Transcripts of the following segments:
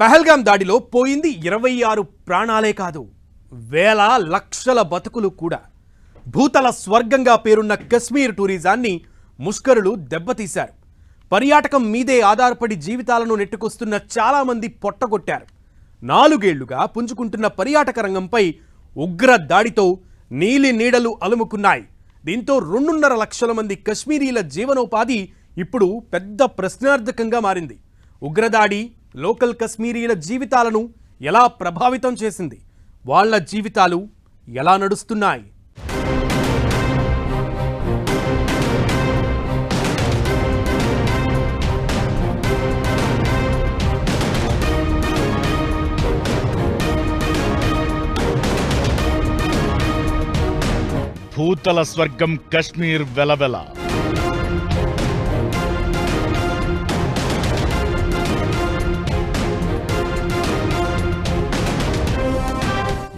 పహల్గాం దాడిలో పోయింది ఇరవై ఆరు ప్రాణాలే కాదు వేల లక్షల బతుకులు కూడా. భూతల స్వర్గంగా పేరున్న కశ్మీర్ టూరిజాన్ని ముష్కరులు దెబ్బతీశారు. పర్యాటకం మీదే ఆధారపడి జీవితాలను నెట్టుకొస్తున్న చాలామంది పొట్టగొట్టారు. నాలుగేళ్ళుగా పుంజుకుంటున్న పర్యాటక రంగంపై ఉగ్ర దాడితో నీలి నీడలు అలుముకున్నాయి. దీంతో రెండున్నర లక్షల మంది కశ్మీరీల జీవనోపాధి ఇప్పుడు పెద్ద ప్రశ్నార్థకంగా మారింది. ఉగ్రదాడి లోకల్ కశ్మీరీల జీవితాలను ఎలా ప్రభావితం చేసింది? వాళ్ళ జీవితాలు ఎలా నడుస్తున్నాయి? భూతల స్వర్గం కశ్మీర్ వెలవెల.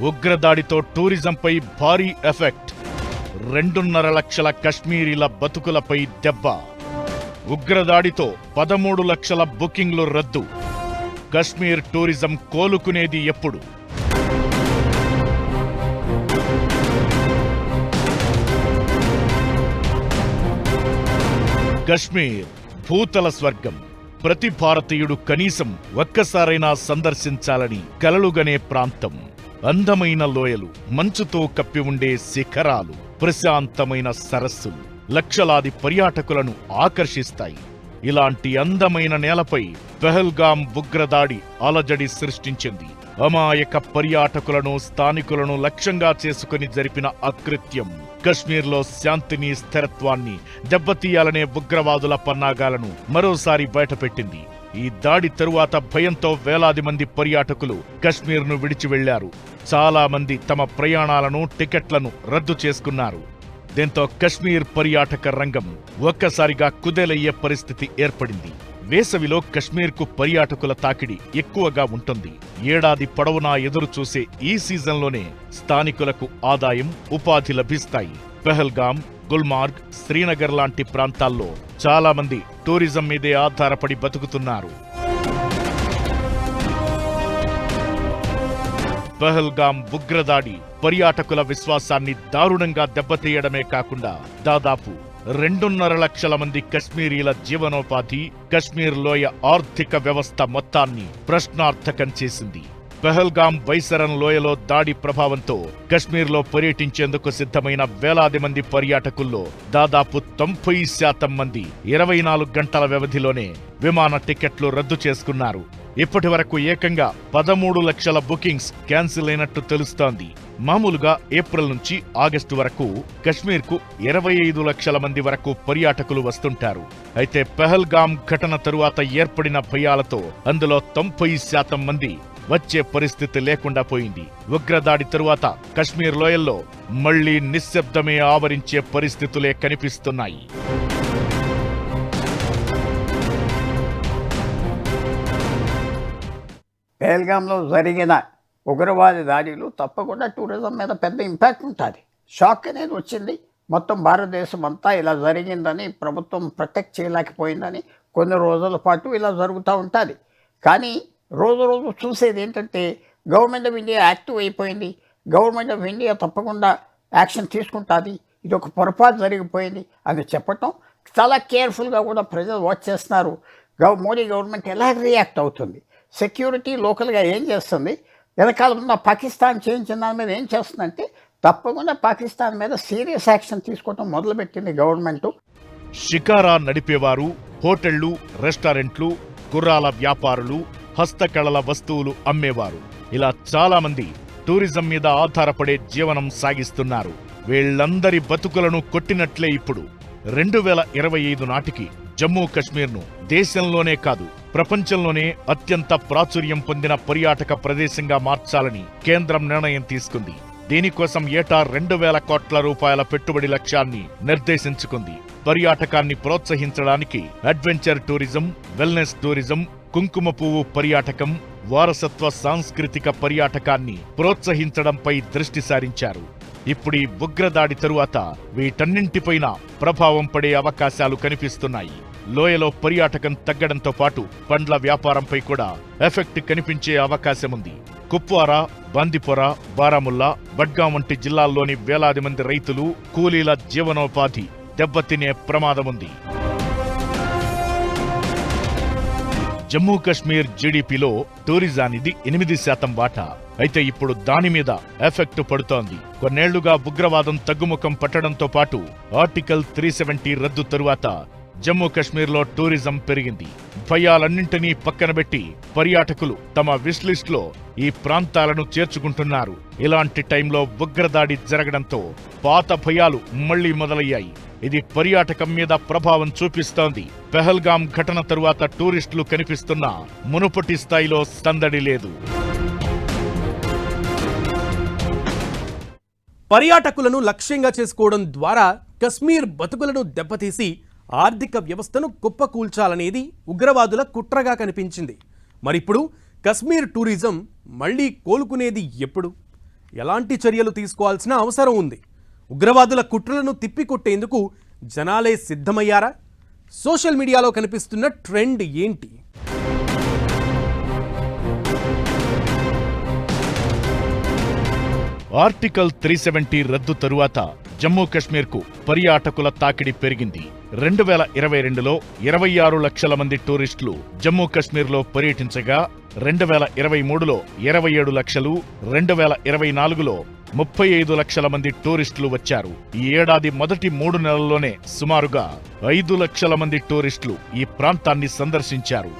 ఉగ్రదాడితో టూరిజంపై భారీ ఎఫెక్ట్. రెండున్నర లక్షల కశ్మీరీల బతుకులపై దెబ్బ. ఉగ్రదాడితో పదమూడు లక్షల బుకింగ్లు రద్దు. కశ్మీర్ టూరిజం కోలుకునేది ఎప్పుడు? కశ్మీర్ భూతల స్వర్గం. ప్రతి భారతీయుడు కనీసం ఒక్కసారైనా సందర్శించాలని కలలుగనే ప్రాంతం. అందమైన లోయలు మంచుతో కప్పి ఉండే శిఖరాలు ప్రశాంతమైన సరస్సులు లక్షలాది పర్యాటకులను ఆకర్షిస్తాయి. ఇలాంటి అందమైన నేలపై పెహల్గాం ఉగ్రదాడి అలజడి సృష్టించింది. అమాయక పర్యాటకులను స్థానికులను లక్ష్యంగా చేసుకుని జరిపిన అకృత్యం. కశ్మీర్లో శాంతిని స్థిరత్వాన్ని దెబ్బతీయాలనే ఉగ్రవాదుల పన్నాగాలను మరోసారి బయటపెట్టింది. ఈ దాడి తరువాత భయంతో వేలాది మంది పర్యాటకులు కశ్మీర్ను విడిచి వెళ్ళారు చాలా మంది తమ ప్రయాణాలను టికెట్లను రద్దు చేసుకున్నారు. దీంతో కశ్మీర్ పర్యాటక రంగం ఒక్కసారిగా కుదేలయ్యే పరిస్థితి ఏర్పడింది. వేసవిలో కశ్మీర్కు పర్యాటకుల తాకిడి ఎక్కువగా ఉంటుంది. ఏడాది పొడవునా ఎదురు చూసే ఈ సీజన్లోనే స్థానికులకు ఆదాయం ఉపాధి లభిస్తాయి. పెహల్గాం గుల్మార్గ్ శ్రీనగర్ లాంటి ప్రాంతాల్లో చాలా మంది టూరిజం మీదే ఆధారపడి బతుకుతున్నారు. పహల్గాం ఉగ్రదాడి పర్యాటకుల విశ్వాసాన్ని దారుణంగా దెబ్బతీయడమే కాకుండా దాదాపు రెండున్నర లక్షల మంది కశ్మీరీల జీవనోపాధి కశ్మీర్ లోయ ఆర్థిక వ్యవస్థ మొత్తాన్ని ప్రశ్నార్థకం చేసింది. పెహల్గాం వైసరన్ లోయలో దాడి ప్రభావంతో కశ్మీర్లో పర్యటించేందుకు సిద్ధమైన వేలాది మంది పర్యాటకుల్లో దాదాపు తొంభై శాతం మంది ఇరవై నాలుగు గంటల వ్యవధిలోనే విమాన టికెట్లు రద్దు చేసుకున్నారు. ఇప్పటి వరకు ఏకంగా పదమూడు లక్షల బుకింగ్స్ క్యాన్సిల్ అయినట్టు తెలుస్తోంది. మామూలుగా ఏప్రిల్ నుంచి ఆగస్టు వరకు కశ్మీర్కు ఇరవై ఐదు లక్షల మంది వరకు పర్యాటకులు వస్తుంటారు. అయితే పెహల్గాం ఘటన తరువాత ఏర్పడిన భయాలతో అందులో తొంభై శాతం మంది వచ్చే పరిస్థితి లేకుండా పోయింది. ఉగ్రదాడి తరువాత కశ్మీర్ లోయల్లో మళ్ళీ నిశ్శబ్దమే ఆవరించే పరిస్థితులే కనిపిస్తున్నాయి. పేల్గాంలో జరిగిన ఉగ్రవాద దాడిలు తప్పకుండా టూరిజం మీద పెద్ద ఇంపాక్ట్ ఉంటుంది. షాక్ అనేది వచ్చింది. మొత్తం భారతదేశం అంతా ఇలా జరిగిందని ప్రభుత్వం ప్రొటెక్ట్ చేయలేకపోయిందని కొన్ని రోజుల పాటు ఇలా జరుగుతూ ఉంటుంది. కానీ రోజు రోజు చూసేది ఏంటంటే గవర్నమెంట్ ఆఫ్ ఇండియా యాక్టివ్ అయిపోయింది. గవర్నమెంట్ ఆఫ్ ఇండియా తప్పకుండా యాక్షన్ తీసుకుంటుంది. ఇది ఒక పొరపాటు జరిగిపోయింది అని చెప్పటం చాలా కేర్ఫుల్గా కూడా ప్రజలు వాచ్ చేస్తున్నారు. గవ మోడీ గవర్నమెంట్ ఎలా రియాక్ట్ అవుతుంది? సెక్యూరిటీ లోకల్గా ఏం చేస్తుంది? వెనకాల ఉన్న పాకిస్తాన్ చేయించిన దాని మీద ఏం చేస్తుందంటే తప్పకుండా పాకిస్తాన్ మీద సీరియస్ యాక్షన్ తీసుకోవడం మొదలుపెట్టింది గవర్నమెంట్. షికారా నడిపేవారు హోటళ్ళు రెస్టారెంట్లు గుర్రాల వ్యాపారులు హస్తకళల వస్తువులు అమ్మేవారు. ఇలా చాలామంది టూరిజం మీద ఆధారపడే జీవనం సాగిస్తున్నారు. వీళ్ళందరి బతుకులను కొట్టినట్లే ఇప్పుడు. రెండు వేల ఇరవై ఐదు నాటికి జమ్మూ కశ్మీర్ను దేశంలోనే కాదు ప్రపంచంలోనే అత్యంత ప్రాచుర్యం పొందిన పర్యాటక ప్రదేశంగా మార్చాలని కేంద్రం నిర్ణయం తీసుకుంది. దీనికోసం ఏటా రెండు వేల కోట్ల రూపాయల పెట్టుబడి లక్ష్యాన్ని నిర్దేశించుకుంది. పర్యాటకాన్ని ప్రోత్సహించడానికి అడ్వెంచర్ టూరిజం వెల్నెస్ టూరిజం కుంకుమ పువ్వు పర్యాటకం వారసత్వ సాంస్కృతిక పర్యాటకాన్ని ప్రోత్సహించడంపై దృష్టి సారించారు. ఇప్పుడు ఈ ఉగ్రదాడి తరువాత వీటన్నింటిపైన ప్రభావం పడే అవకాశాలు కనిపిస్తున్నాయి. లోయలో పర్యాటకం తగ్గడంతో పాటు పండ్ల వ్యాపారంపై కూడా ఎఫెక్ట్ కనిపించే అవకాశముంది. కుప్వారా బందిపోర బారాముల్లా బడ్గాం వంటి జిల్లాల్లోని వేలాది మంది రైతులు కూలీల జీవనోపాధి దెబ్బతినే ప్రమాదముంది. జమ్మూ కశ్మీర్ జీడీపీలో టూరిజానిది ఎనిమిది శాతం వాటా. అయితే ఇప్పుడు దాని మీద ఎఫెక్ట్ పడుతోంది. కొన్నేళ్ళుగా ఉగ్రవాదం తగ్గుముఖం పట్టడంతో పాటు ఆర్టికల్ త్రీ సెవెంటీ రద్దు తరువాత జమ్మూ కశ్మీర్లో టూరిజం పెరిగింది. భయాలన్నింటినీ పక్కనబెట్టి పర్యాటకులు తమ విష్ లిస్ట్లో ఈ ప్రాంతాలను చేర్చుకుంటున్నారు. ఇలాంటి టైంలో ఉగ్రదాడి జరగడంతో పాత భయాలు మళ్ళీ మొదలయ్యాయి. ఇది పర్యాటకం మీద ప్రభావం చూపిస్తోంది. పెహల్గాం ఘటన తరువాత టూరిస్టులు కనిపిస్తున్న మునుపటి స్థాయిలో సందడి లేదు. పర్యాటకులను లక్ష్యంగా చేసుకోవడం ద్వారా కశ్మీర్ బతుకులను దెబ్బతీసి ఆర్థిక వ్యవస్థను కుప్పకూల్చాలనేది ఉగ్రవాదుల కుట్రగా కనిపించింది. మరిప్పుడు కశ్మీర్ టూరిజం మళ్ళీ కోలుకునేది ఎప్పుడు? ఎలాంటి చర్యలు తీసుకోవాల్సిన అవసరం ఉంది? ఉగ్రవాదుల కుట్రలను తిప్పికొట్టేందుకు జనాలే సిద్ధమయ్యారా? సోషల్ మీడియాలో కనిపిస్తున్న ట్రెండ్ ఏంటి? ఆర్టికల్ త్రీ సెవెంటీ రద్దు తరువాత జమ్మూ కాశ్మీర్కు పర్యాటకుల తాకిడి పెరిగింది. రెండు వేల ఇరవై రెండులో ఇరవై ఆరు లక్షల మంది టూరిస్టులు జమ్మూ కాశ్మీర్లో పర్యటించగా రెండు వేల ఇరవై మూడులో ఇరవై ఏడు లక్షలు రెండు వేల ఇరవై నాలుగులో ముప్పై ఐదు లక్షల మంది టూరిస్టులు వచ్చారు. ఈ ఏడాది మొదటి మూడు నెలల్లోనే సుమారుగా ఐదు లక్షల మంది టూరిస్టులు ఈ ప్రాంతాన్ని సందర్శించారు.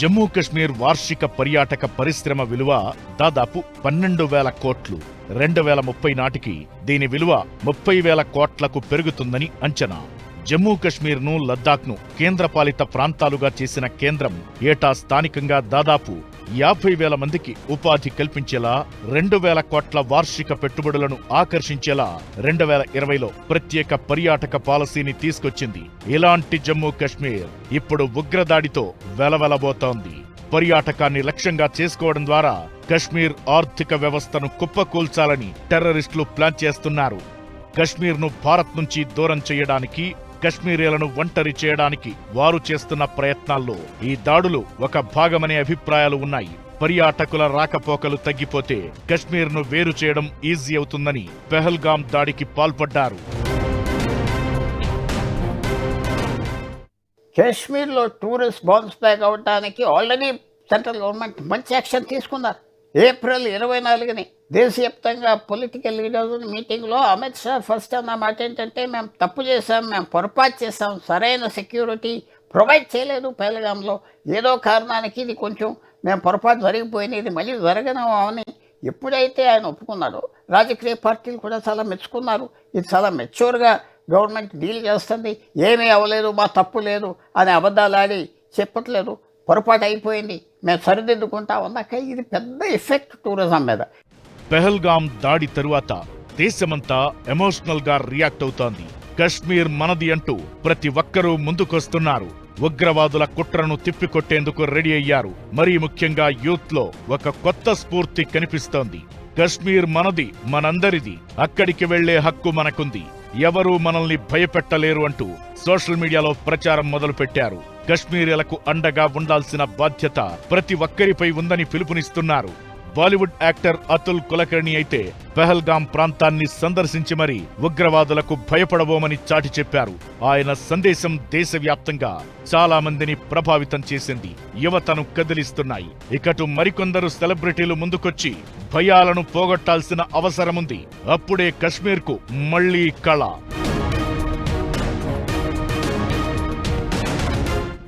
జమ్మూ కశ్మీర్ వార్షిక పర్యాటక పరిశ్రమ విలువ దాదాపు పన్నెండు వేల కోట్లు. రెండు వేల ముప్పై నాటికి దీని విలువ ముప్పై వేల కోట్లకు పెరుగుతుందని అంచనా. జమ్మూ కశ్మీర్ను లద్దాఖ్ను కేంద్రపాలిత ప్రాంతాలుగా చేసిన కేంద్రం ఏటా స్థానికంగా దాదాపు యాభై వేల మందికి ఉపాధి కల్పించేలా రెండు వేల కోట్ల వార్షిక పెట్టుబడులను ఆకర్షించేలా రెండు వేల ఇరవైలో ప్రత్యేక పర్యాటక పాలసీని తీసుకొచ్చింది ఇలాంటి జమ్మూ కశ్మీర్ ఇప్పుడు ఉగ్రదాడితో వెలవెలబోతోంది. పర్యాటకాన్ని లక్ష్యంగా చేసుకోవడం ద్వారా కశ్మీర్ ఆర్థిక వ్యవస్థను కుప్పకూల్చాలని టెర్రరిస్టులు ప్లాన్ చేస్తున్నారు. కశ్మీర్ను భారత్ నుంచి దూరం చేయడానికి కశ్మీరీలను ఒంటరి చేయడానికి వారు చేస్తున్న ప్రయత్నాల్లో ఈ దాడులు ఒక భాగమనే అభిప్రాయాలు ఉన్నాయి. పర్యాటకుల రాకపోకలు తగ్గిపోతే కశ్మీర్ను వేరు చేయడం ఈజీ అవుతుందని పెహల్గాం దాడికి పాల్పడ్డారు. కాశ్మీర్లో టూరిస్ట్ బౌన్స్ బ్యాక్ అవడానికి ఆల్రెడీ సెంట్రల్ గవర్నమెంట్ మంచి యాక్షన్ తీసుకున్నారు. ఏప్రిల్ ఇరవై నాలుగుని దేశవ్యాప్తంగా పొలిటికల్ లీడర్స్ మీటింగ్లో అమిత్ షా ఫస్ట్ అన్న మాట ఏంటంటే మేము తప్పు చేసాం మేము పొరపాటు చేసాం సరైన సెక్యూరిటీ ప్రొవైడ్ చేయలేదు పేలగాంలో ఏదో కారణానికి ఇది కొంచెం మేము పొరపాటు జరిగిపోయింది ఇది మళ్ళీ జరగనమని ఎప్పుడైతే ఆయన ఒప్పుకున్నాడో రాజకీయ పార్టీలు కూడా చాలా మెచ్చుకున్నారు. ఇది చాలా మెచ్యూర్గా గవర్నమెంట్ డీల్ చేస్తుంది. ఏమీ అవ్వలేదు మా తప్పు లేదు అని అబద్ధాలు ఆడి చెప్పట్లేదు. పొరపాటు అయిపోయింది మేము సరిదిద్దుకుంటా ఉన్నాక ఇది పెద్ద ఎఫెక్ట్ టూరిజం మీద. పెహల్గాం దాడి తరువాత దేశమంతా ఎమోషనల్గా రియాక్ట్ అవుతోంది. కశ్మీర్ మనది అంటూ ప్రతి ఒక్కరూ ముందుకొస్తున్నారు. ఉగ్రవాదుల కుట్రను తిప్పికొట్టేందుకు రెడీ అయ్యారు. మరీ ముఖ్యంగా యూత్లో ఒక కొత్త స్ఫూర్తి కనిపిస్తోంది. కశ్మీర్ మనది మనందరిది. అక్కడికి వెళ్ళే హక్కు మనకుంది. ఎవరూ మనల్ని భయపెట్టలేరు అంటూ సోషల్ మీడియాలో ప్రచారం మొదలుపెట్టారు. కశ్మీరీలకు అండగా ఉండాల్సిన బాధ్యత ప్రతి ఒక్కరిపై ఉందని పిలుపునిస్తున్నారు. బాలీవుడ్ యాక్టర్ అతుల్ కులకర్ణి అయితే పెహల్గాం ప్రాంతాన్ని సందర్శించి మరీ ఉగ్రవాదులకు భయపడబోమని చాటి చెప్పారు. ఆయన సందేశం దేశవ్యాప్తంగా చాలా మందిని ప్రభావితం చేసింది. యువతను కదిలిస్తున్నాయి. ఇకటు మరికొందరు సెలబ్రిటీలు ముందుకొచ్చి భయాలను పోగొట్టాల్సిన అవసరముంది. అప్పుడే కశ్మీర్కు మళ్ళీ కళ.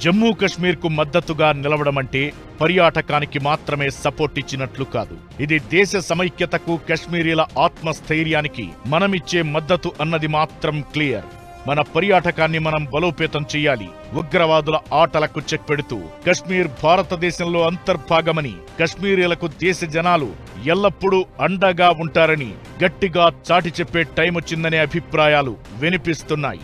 జమ్మూ కశ్మీర్కు మద్దతుగా నిలవడమంటే పర్యాటకానికి మాత్రమే సపోర్ట్ ఇచ్చినట్లు కాదు. ఇది దేశ సమైక్యతకు కశ్మీరీల ఆత్మస్థైర్యానికి మనమిచ్చే మద్దతు అన్నది మాత్రం క్లియర్. మన పర్యాటకాన్ని మనం బలోపేతం చేయాలి. ఉగ్రవాదుల ఆటలకు చెక్ పెడుతూ కశ్మీర్ భారతదేశంలో అంతర్భాగమని కశ్మీరీలకు దేశ జనాలు ఎల్లప్పుడూ అండగా ఉంటారని గట్టిగా చాటి చెప్పే టైం వచ్చిందనే అభిప్రాయాలు వినిపిస్తున్నాయి.